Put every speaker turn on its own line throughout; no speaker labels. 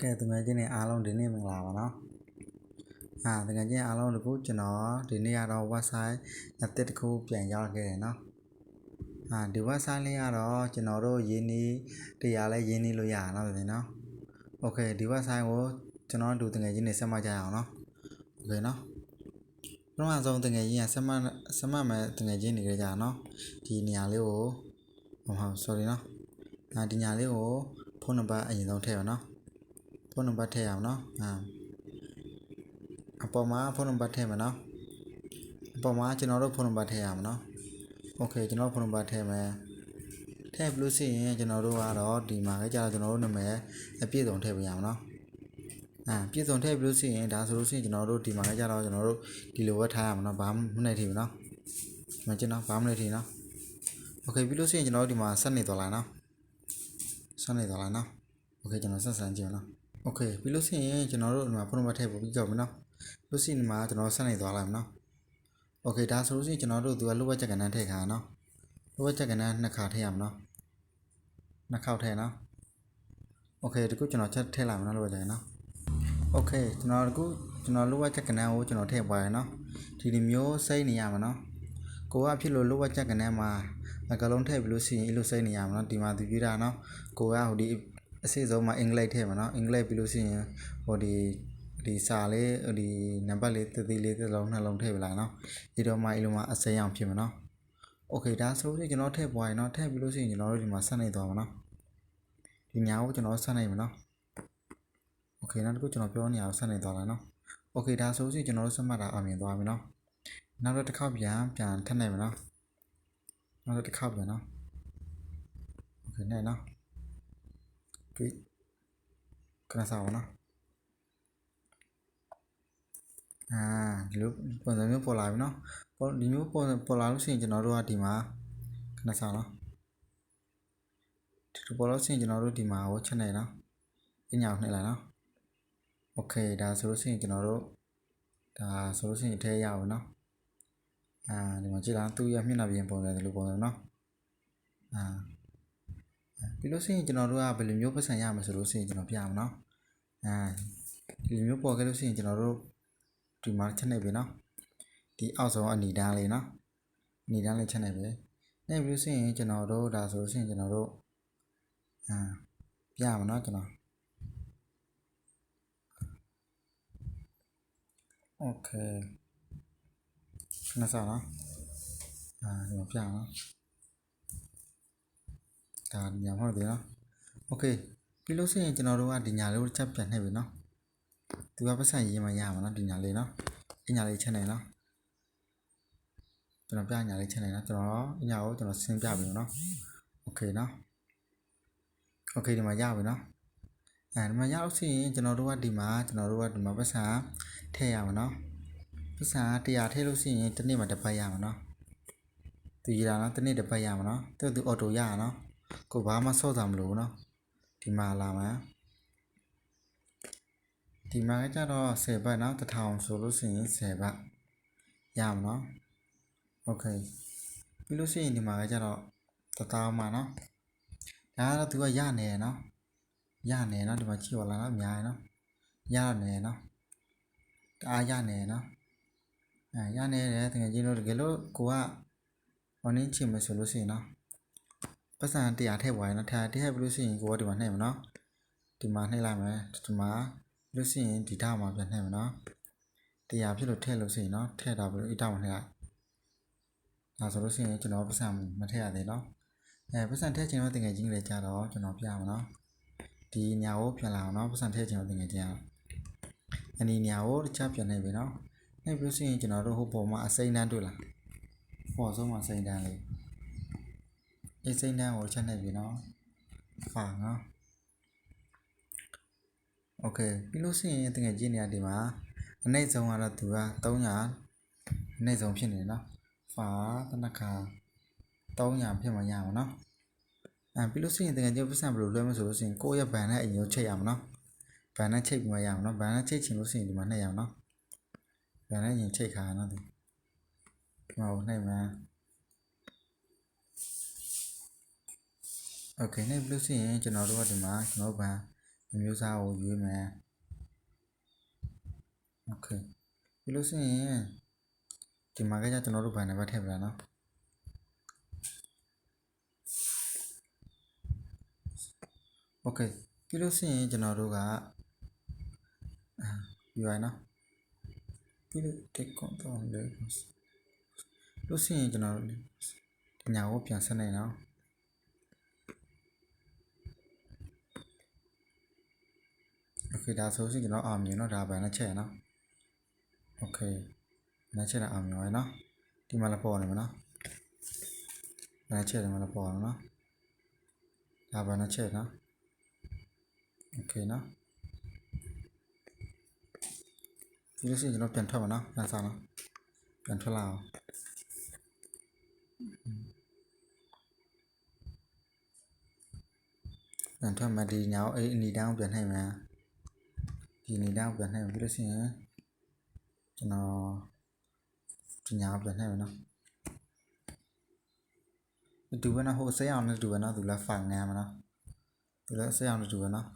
ကဲတငယ်ချင်းတွေအားလုံးဒီနေ့မင်္ဂလာပါနော်အာတငယ်ချင်းအားလုံးတကူကျွန်တော်ဒီနေ့ကတော့ website အသစ်တစ်ခုပြန်ရောက်ခဲ့တယ်နော်အာဒီ website လေးကတော့ကျွန်တော်တို့ရင်းနှီးတရားလဲရင်းနှီးလို့ရတာနော်ဒီနော်โอเคဒီ website ကိုကျွန်တော်တို့တငယ်ချင်းတွေဆက်မှတ်ကြရအောင်နော်โอเคနော်ပထမဆုံးတငယ်ချင်းကဆက်မှတ်ဆက်မှတ်မယ်တငယ်ချင်းတွေကြနော်ဒီနေရာလေးကိုဟိုဟာ sorry နော်အာဒီညာလေးကိုဖုန်းနံပါတ်အရင်ဆုံးထည့်ပါနော် ဖုန်းနံပါတ်ထည့်ရအောင်နော်အာအပေါ်မှာဖုန်းနံပါတ်ထည့်မယ်နော်အပေါ်မှာကျွန်တော်တို့ဖုန်းနံပါတ်ထည့်ရမှာနော်โอเคကျွန်တော်ဖုန်းနံပါတ်ထည့်မယ်ထည့်ပြီးလို့ရှိရင်ကျွန်တော်တို့ကတော့ဒီမှာလည်းကြာတော့ကျွန်တော်တို့နာမည်အပြည့်စုံထည့်ပေးရအောင်နော်အာပြည့်စုံထည့်ပြီးလို့ရှိရင်ဒါဆိုလို့ရှိရင်ကျွန်တော်တို့ဒီမှာလည်းကြာတော့ကျွန်တော်တို့ဒီလိုပဲထားရမှာနော်ဘာမှမနေထည့်ဘူးနော်မကျင်နော်ဘာမှမနေထည့်နော်โอเคပြီးလို့ရှိရင်ကျွန်တော်တို့ဒီမှာဆက်နေသွားလိုက်နော်ဆက်နေသွားလိုက်နော်โอเคကျွန်တော်ဆက်ဆန်းကြည့်အောင်နော် โอเคပြီးလို့ရှိရင်ကျွန်တော်တို့ဒီမှာဖုန်းနံပါတ်ထည့်ပို့ပြီးကြောက်မယ်နော်လို့ရှိရင်ဒီမှာကျွန်တော်ဆက်နေသွားလိုက်မယ်နော်โอเคဒါဆိုလို့ရှိရင်ကျွန်တော်တို့သူကလိုဝက်ချက်ကဏ္ဍထည့်ခါနော်လိုဝက်ချက်ကဏ္ဍနှစ်ခါထည့်ရမယ်နော်နှစ်ခေါက်ထည့်နော်โอเคဒီခုကျွန်တော်ချက်ထည့်လိုက်မယ်နော်လိုဝက်ချက်ကဏ္ဍโอเคကျွန်တော်ဒီခုကျွန်တော်လိုဝက်ချက်ကဏ္ဍကိုကျွန်တော်ထည့်ပွားရနော်ဒီလိုမျိုးစိတ်နေရမှာနော်ကိုကဖြစ်လို့လိုဝက်ချက်ကဏ္ဍမှာအကလုံးထည့်ပြီးလို့ရှိရင်အဲ့လိုစိတ်နေရမှာနော်ဒီမှာသူပြတာနော်ကိုကဟိုဒီ အစစ်ဆုံးမှာအင်္ဂလိပ်ထည့်မှာနော်အင်္ဂလိပ်ပြီးလို့ရှိရင်ဟိုဒီဒီစာလေးဟိုဒီနံပါတ်လေးတသေးလေးတစ်လုံးနှလုံးထည့်ပြလိုက်နော်ဒီတော့မှအဲ့လိုမှအစိမ်းအောင်ဖြစ်မှာနော်โอเคဒါဆိုလို့ကျွန်တော်ထည့်ပွားရင်နော်ထည့်ပြီးလို့ရှိရင်ကျွန်တော်တို့ဒီမှာဆက်နေသွားမှာနော်ဒီညာကိုကျွန်တော်ဆက်နေမှာနော်โอเคနောက်တစ်ခုကျွန်တော်ပြောနေအောင်ဆက်နေသွားလိုက်နော်โอเคဒါဆိုလို့ရှိရင်ကျွန်တော်တို့ဆက်မှတ်တာအောင်မြင်သွားပြီနော်နောက်တော့တစ်ခေါက်ပြန်ပြန်ထပ်နေမှာနော်နောက်တော့တစ်ခေါက်ပြန်နော်โอเคနဲ့နော် tweet ခဏစားအောင်နော်အာဒီလိုပုံစံမျိုးပေါ်လာပြီနော်ပေါ်ဒီမျိုးပေါ်ပေါ်လာလို့ရှိရင်ကျွန်တော်တို့ကဒီမှာခဏစားနော်ဒီလိုပေါ်လို့ရှိရင်ကျွန်တော်တို့ဒီမှာဟိုချက်နေနော်ပညာကိုနှိပ်လိုက်နော်โอเคဒါဆိုလို့ရှိရင်ကျွန်တော်တို့ဒါဆိုလို့ရှိရင်အထဲရပါနော်အာဒီမှာကြည့်လားသူ့ရမျက်နှာပြင်ပုံစံဒီလိုပုံစံနော်အာ ပြီးလို့ရှိရင်ကျွန်တော်တို့ကဘယ်လိုမျိုးပတ်စံရမှာဆိုလို့ရှိရင်ကျွန်တော်ပြရမှာနော်အဲဒီလိုမျိုးပေါ်ခဲ့လို့ရှိရင်ကျွန်တော်တို့ဒီမှာချက်နေပြီနော်ဒီအောက်ဆုံးအနေတန်းလေးနော်အနေတန်းလေးချက်နေပြီနေပြီးလို့ရှိရင်ကျွန်တော်တို့ဒါဆိုလို့ရှိရင်ကျွန်တော်တို့အာပြရမှာနော်ကျွန်တော်โอเคခဏစားနော်အာဒီမှာပြရနော် ဒါညာမဟုတ်သေးနော်โอเคပြီးလို့ရှိရင်ကျွန်တော်တို့ကဒီညာလေးကိုချက်ပြန်နှိပ်ပြီနော်သူကပတ်စံရေးမှရမှာနော်ဒီညာလေးနော်အညာလေးချက်နေနော်ကျွန်တော်ပြညာလေးချက်နေနော်ကျွန်တော်အညာကိုကျွန်တော်ဆင်းပြပြီနော်โอเคနော်โอเคဒီမှာရပြီနော်အဲဒီမှာရလို့ရှိရင်ကျွန်တော်တို့ကဒီမှာကျွန်တော်တို့ကဒီမှာပတ်စံထည့်ရမှာနော်ပတ်စံ100ထည့်လို့ရှိရင်တစ်နေ့မှာတစ်ပတ်ရမှာနော်သူရတာနော်တစ်နေ့တစ်ပတ်ရမှာနော်သူသူအော်တိုရရနော် ကိုဘာမှစော့တာမလို့နော်ဒီမှာလာမှာဒီမှာကြတော့10ဘတ်နော်1000ဆိုလို့ရှိရင်10ဘတ်ရမှာနော်โอเคပြီးလို့ရှိရင်ဒီမှာကြတော့1000မှာနော်ဒါကတော့သူကရနေနော်ရနေနော်ဒီမှာကြည့်ပါလားနော်အများကြီးနော်ရနေနော်တအားရနေနော်အဲရနေတယ်တကယ်ကြီးလို့တကယ်လို့ကိုက online ချင်မယ်ဆိုလို့ရှိရင်နော် ပတ်စံ100ထည့်ပွားရင်နော်ထားထည့်ပြီးလို့ရှိရင်ကိုကဒီမှာနှိပ်မယ်နော်ဒီမှာနှိပ်လိုက်မယ်ဒီမှာလို့ရှိရင်ဒီထားမှာပြန်နှိပ်မယ်နော်100ဖြစ်လို့ထည့်လို့ရှိရင်နော်ထည့်တာပြီးလို့ဤထားမှာနှိပ်လိုက်ဒါဆိုလို့ရှိရင်ကျွန်တော်ပတ်စံမထည့်ရသေးနော်အဲပတ်စံထည့်ချင်တော့တင်ငယ်ချင်းလေးကြတော့ကျွန်တော်ပြမှာနော်ဒီညာကိုပြန်လာအောင်နော်ပတ်စံထည့်ချင်တော့တင်ငယ်ချင်းအောင်အနီညာကိုတခြားပြန်နှိပ်ပြီနော်နှိပ်ပြီးလို့ရှိရင်ကျွန်တော်တို့ဟိုပေါ်မှာအစိမ့်တန်းတွေ့လားပေါ်ဆုံးမှာအစိမ့်တန်းလေး အေးစိမ့်တန်းကိုချက်နေပြီနော်ဖာနော်โอเคပြီးလို့ရှိရင်တကယ်ကြည့်နေရဒီမှာအနှိမ့်ဆုံးကတော့သူက300အနှိမ့်ဆုံးဖြစ်နေနော်ဖာတနခါ300ဖြစ်မှရမှာနော်အဲပြီးလို့ရှိရင်တကယ်ကြည့်ပတ်စံဘယ်လိုလွှဲမဆိုလို့ရှိရင်ကိုယ့်ရဲ့ဘန်နဲ့အရင်ချိတ်ရမှာနော်ဘန်နဲ့ချိတ်ပြီးမှရမှာနော်ဘန်နဲ့ချိတ်ချင်လို့ရှိရင်ဒီမှာနှိပ်ရမှာနော်ဘန်နဲ့ရင်ချိတ်ခါရနော်ဒီမှာနှိပ်မှာ โอเคနေပြီးလို့ရှိရင်ကျွန်တော်တို့ကဒီမှာကျွန်တော်တို့ဘာ အမျိုးအစားကိုရွေးမယ်โอเคပြီးလို့ရှိရင်ဒီမှာကကြကျွန်တော်တို့ဘန်နံပါတ်ထည့်ပြလာနော်โอเคပြီးလို့ရှိရင်ကျွန်တော်တို့ကအာယူရနော်ပြီးလို့ take control လေးလို့ရှိရင်ကျွန်တော်တို့ဒီညာကိုပြန်ဆက်နေနော် ok đa số sẽ nó ầm như nó ra về nó trẻ nó ok nó trẻ là ầm nhói nó thì mà là bò này mà nó nó trẻ là mà là bò nó ra về nó trẻ nó ok nó thì nó sẽ nó chuyển thuật mà nó là sao nó chuyển thuật nào làm thôi mà đi nháo ấy đi đang chuyển hay mà ဒီလိုဆိုရင်ကျွန်တော်ပြန်ထွက်မှာနော်ပြန်စားနော်ပြန်ထွက်လာအောင်ပြန်ထွက်မှာဒီညာကိုအဲ့ဒီအနီတောင်းပြန်နှိမ့်မှာ ဒီနေတော့ပြန်နှိမ့်ပြီးလို့ရှိရင်ကျွန်တော်ဒီညာပြန်နှိမ့်မယ်နော်ဒီဘက်နော်ဟိုဆက်အောင်နဲ့ဒီဘက်နော်သူလည်းဖိုင်နေမှာနော်သူလည်းဆက်အောင်နဲ့ဒီဘက်နော်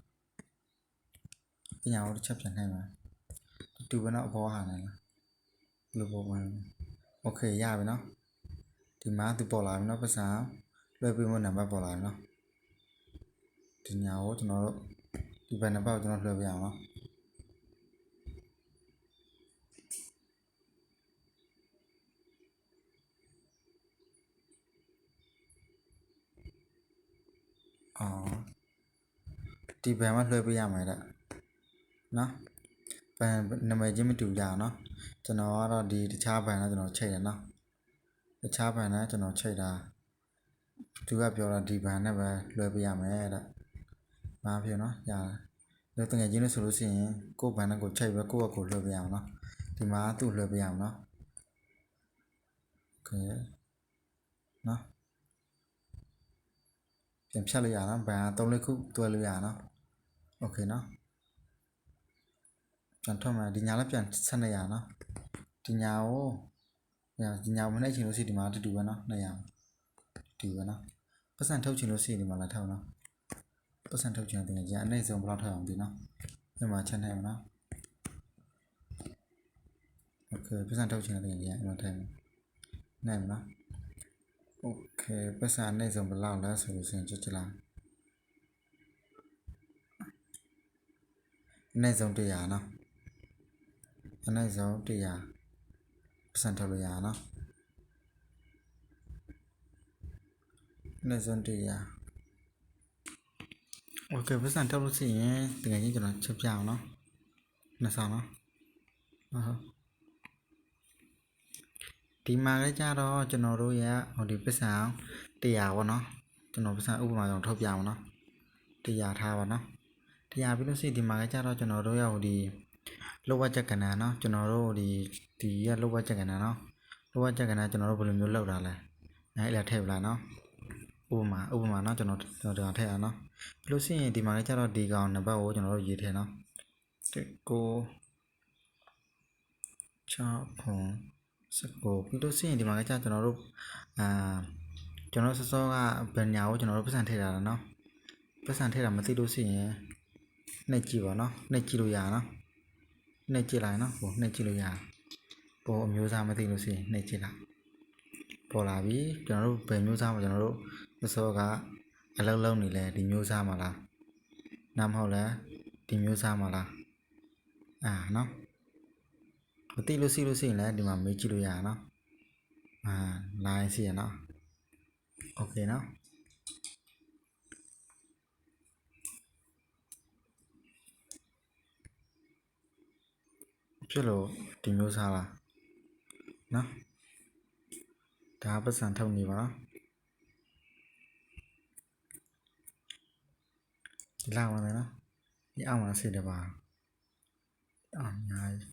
ဒီညာကိုတစ်ချက်ပြန်နှိမ့်မယ်ဒီဘက်နော်အပေါ်ဟာနေလားဘယ်လိုပေါ်မှာโอเคရပြီနော်ဒီမှာသူပေါ်လာပြီနော်ပတ်စံလွှဲပေးဖို့နံပါတ်ပေါ်လာပြီနော်ဒီညာကိုကျွန်တော်တို့ဒီဘက်နံပါတ်ကိုကျွန်တော်လွှဲပေးအောင်နော် ဒီဘန်မှာလွှဲပေးရမယ်တဲ့နော်ဘန်နာမည်ချင်းမတူကြအောင်နော်ကျွန်တော်ကတော့ဒီတခြားဘန်နဲ့ကျွန်တော်ချိန်တယ်နော်တခြားဘန်နဲ့ကျွန်တော်ချိန်တာသူကပြောတာဒီဘန်နဲ့ပဲလွှဲပေးရမယ်တဲ့ဘာဖြစ်နော်ရတယ်တကယ်ချင်းလို့ဆိုလို့ရှိရင်ကို့ဘန်နဲ့ကိုချိန်ပဲကိုယ့်အကိုလွှဲပေးရအောင်နော်ဒီမှာသူ့လွှဲပေးရအောင်နော်ကဲနော်ပြန်ဖြတ်လိုက်ရအောင်ဘန်က3ခုတွဲလို့ရအောင်နော် โอเคနော်ပြန်ထွက်မှာဒီညာလည်းပြန်ဆက်နေရနော်ဒီညာကိုညာဒီညာမနဲ့ချင်လို့ရှိရင်ဒီမှာတူတူပဲနော်200တူပဲနော်ပတ်စံထုတ်ချင်လို့ရှိရင်ဒီမှာလာထောက်နော်ပတ်စံထုတ်ချင်တဲ့ငယ်ကြီးအနိုင်ဆုံးဘယ်လောက်ထောက်အောင်ဒီနော်ဒီမှာချက်နေမှာနော်โอเคပတ်စံထုတ်ချင်တဲ့ငယ်ကြီးအမှထိုင်နိုင်မှာနော် โอเคပတ်စံအနိုင်ဆုံးဘယ်လောက်လဲဆိုလို့ရှိရင်ကြည့်ကြည့်လား အနိုင်ဆုံး100နော်အနိုင်ဆုံး100ပတ်စံထုတ်လို့ရနော်အနိုင်ဆုံး100โอเคပတ်စံထုတ်လို့ရှိရင်တကယ်ချင်းကျွန်တော်ချက်ပြအောင်နော်နှစ်ဆောင်နော်ဟုတ် ဒီမှာလည်းကြတော့ကျွန်တော်တို့ရဲ့ဟိုဒီပစ္စံ100ပေါ့နော်ကျွန်တော်ပစ္စံဥပမာကျွန်တော်ထုတ်ပြအောင်နော်100ထားပါနော် 100ပြီးလို့ရှိရင်ဒီမှာလည်းကြတော့ကျွန်တော်တို့ရဲ့ဟိုဒီလောဘချက်ကဏ္ဍနော်ကျွန်တော်တို့ဒီဒီရဲ့လောဘချက်ကဏ္ဍနော်လောဘချက်ကဏ္ဍကျွန်တော်တို့ဘယ်လိုမျိုးလောက်တာလဲအဲအဲ့လာထည့်ပလာနော်ဥပမာဥပမာနော်ကျွန်တော်ကျွန်တော်ထည့်အောင်နော်ပြီးလို့ရှိရင်ဒီမှာလည်းကြတော့ဒီကောင်နံပါတ်ကိုကျွန်တော်တို့ရေးထည့်နော်ကို6ခွန် စကိုပြီးလို့ရှိရင်ဒီမှာကကြာကျွန်တော်တို့အာကျွန်တော်စောစောကဘယ်ညာကိုကျွန်တော်တို့ပတ်စံထည့်တာလားเนาะပတ်စံထည့်တာမသိလို့ရှိရင် နှိပ်ကြည့်ပါเนาะနှိပ်ကြည့်လို့ရအောင်เนาะနှိပ်ကြည့်လိုက်เนาะဟိုနှိပ်ကြည့်လို့ရအောင်ပေါ်အမျိုးအစားမသိလို့ရှိရင်နှိပ်ကြည့်လိုက်ပေါ်လာပြီကျွန်တော်တို့ဘယ်မျိုးစားမှာကျွန်တော်တို့စောစောကအလုံးလုံးနေလဲဒီမျိုးစားမှာလားနားမဟုတ်လဲဒီမျိုးစားမှာလားအာเนาะ မသိလို့ရှိလို့ရှိရင်လည်းဒီမှာမေးကြည့်လို့ရအောင်နော်အာလိုင်းစီရနော်โอเคနော် ဖြစ်လို့ဒီမျိုးစားလားနော်ဒါပတ်စံထုတ်နေပါနော်ဒီလောက်ပါမယ်နော်ဒီအောင်မှာဆေးတယ်ပါအာညာကြီး